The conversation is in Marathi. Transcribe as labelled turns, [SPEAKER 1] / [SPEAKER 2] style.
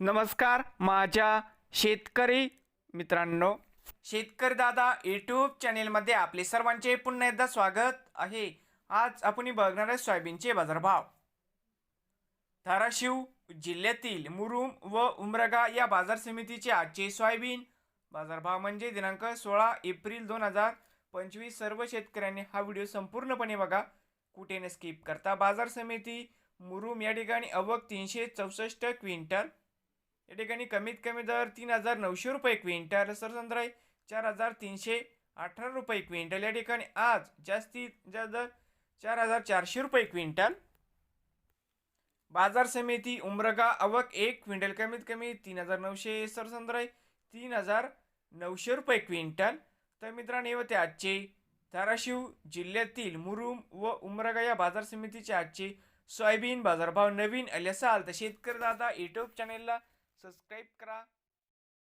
[SPEAKER 1] नमस्कार माझ्या शेतकरी मित्रांनो. शेतकरी दादा यूट्यूब चॅनेलमध्ये आपले सर्वांचे पुन्हा एकदा स्वागत आहे. आज आपण बघणार आहे सोयाबीनचे बाजारभाव. धाराशिव जिल्ह्यातील मुरुम व उमरगा या बाजार समितीचे आजचे सोयाबीन बाजारभाव म्हणजे दिनांक सोळा एप्रिल दोन हजार पंचवीस. सर्व शेतकऱ्यांनी हा व्हिडिओ संपूर्णपणे बघा. कुठे न स्किप करता. बाजार समिती मुरुम या ठिकाणी अवक तीनशे चौसष्ट क्विंटल या ठिकाणी कमीत कमी दर तीन हजार नऊशे रुपये क्विंटल. सरसंद्राई चार हजार तीनशे अठरा रुपये क्विंटल. या ठिकाणी आज जास्तीत जास्त दर चार हजार चारशे रुपये क्विंटल. बाजार समिती उमरगा अवक एक क्विंटल कमीत कमी तीन हजार नऊशे. सरसंद्राई तीन हजार नऊशे रुपये क्विंटल. तर मित्रांनो हे होते आजचे धाराशिव जिल्ह्यातील मुरुम व उमरगा या बाजार समितीचे आजचे सोयाबीन बाजारभाव नवीन आले असाल तर शेतकरी दादा यूट्यूब चॅनेलला सबस्क्राईब करा.